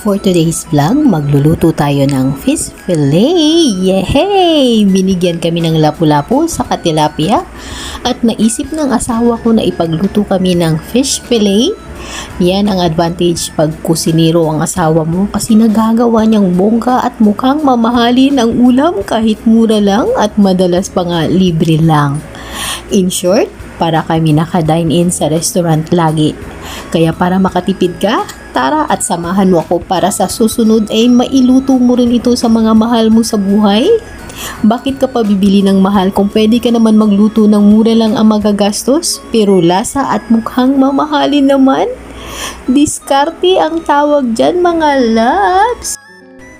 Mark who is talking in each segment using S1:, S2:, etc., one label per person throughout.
S1: For today's vlog, magluluto tayo ng fish fillet. Yehey! Binigyan kami ng lapu-lapu sa katilapia at naisip ng asawa ko na ipagluto kami ng fish fillet. Yan ang advantage pag kusinero ang asawa mo kasi nagagawa niyang bongga at mukhang mamahalin ang ulam kahit mura lang at madalas pa nga libre lang. In short, para kami naka-dine-in sa restaurant lagi. Kaya para makatipid ka, tara at samahan mo ako para sa susunod ay mailuto mo rin ito sa mga mahal mo sa buhay. Bakit ka pa bibili ng mahal kung pwede ka naman magluto ng mura lang ang magagastos pero lasa at mukhang mamahalin naman? Diskarte ang tawag dyan mga loves!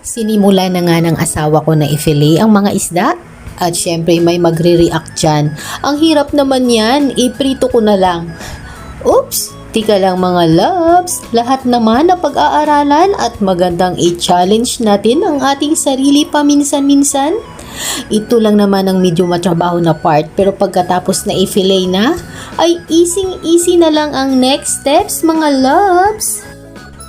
S1: Sinimula na nga ng asawa ko na i-fillet ang mga isda at syempre may magre-react dyan. Ang hirap naman yan, iprito ko na lang. Oops! Tika lang mga loves, lahat naman na pag-aaralan at magandang i-challenge natin ang ating sarili paminsan-minsan. Ito lang naman ang medyo matrabaho na part pero pagkatapos na i-fillet na, ay easy-easy na lang ang next steps mga loves.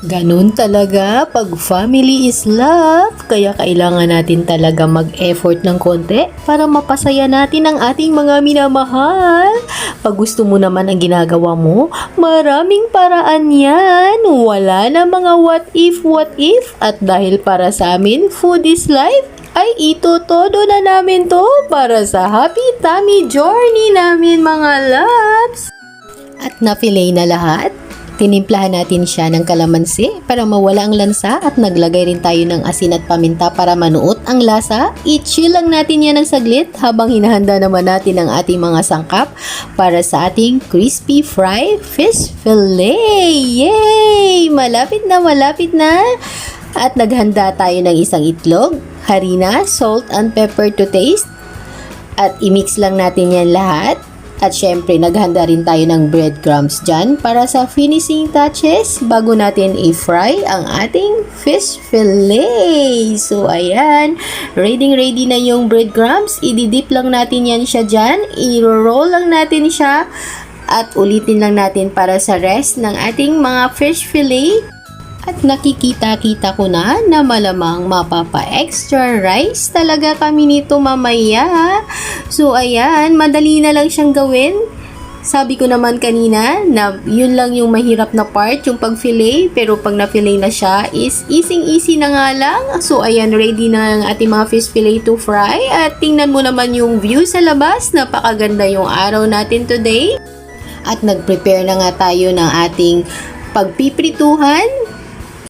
S1: Ganun talaga pag family is love, kaya kailangan natin talaga mag-effort ng konti para mapasaya natin ang ating mga minamahal. Pag gusto mo naman ang ginagawa mo, maraming paraan yan. Wala na mga what if, what if. At dahil para sa amin, food is life, ay ito todo na namin to para sa happy tummy journey namin mga loves. At na-fillet na lahat, Tinimplahan natin siya ng kalamansi para mawala ang lansa at naglagay rin tayo ng asin at paminta para manuot ang lasa. I-chill lang natin yan ng saglit habang hinahanda naman natin ang ating mga sangkap para sa ating crispy fried fish fillet. Yay! Malapit na, malapit na. At naghanda tayo ng isang itlog, harina, salt and pepper to taste. At i-mix lang natin yan lahat. At syempre, naghanda rin tayo ng breadcrumbs dyan para sa finishing touches bago natin i-fry ang ating fish fillet. So, ayan. Ready ready na yung breadcrumbs. Ididip lang natin yan siya dyan. I-roll lang natin siya. At ulitin lang natin para sa rest ng ating mga fish fillet. At nakikita-kita ko na na malamang mapapa-extra rice talaga kami nito mamaya. So ayan, madali na lang siyang gawin. Sabi ko naman kanina na yun lang yung mahirap na part, yung pag-fillet. Pero pag na-fillet na siya is easy-easy na nga lang. So ayan, ready na ang ating mga fish fillet to fry. At tingnan mo naman yung view sa labas. Napakaganda yung araw natin today. At nag-prepare na nga tayo ng ating pagpiprituhan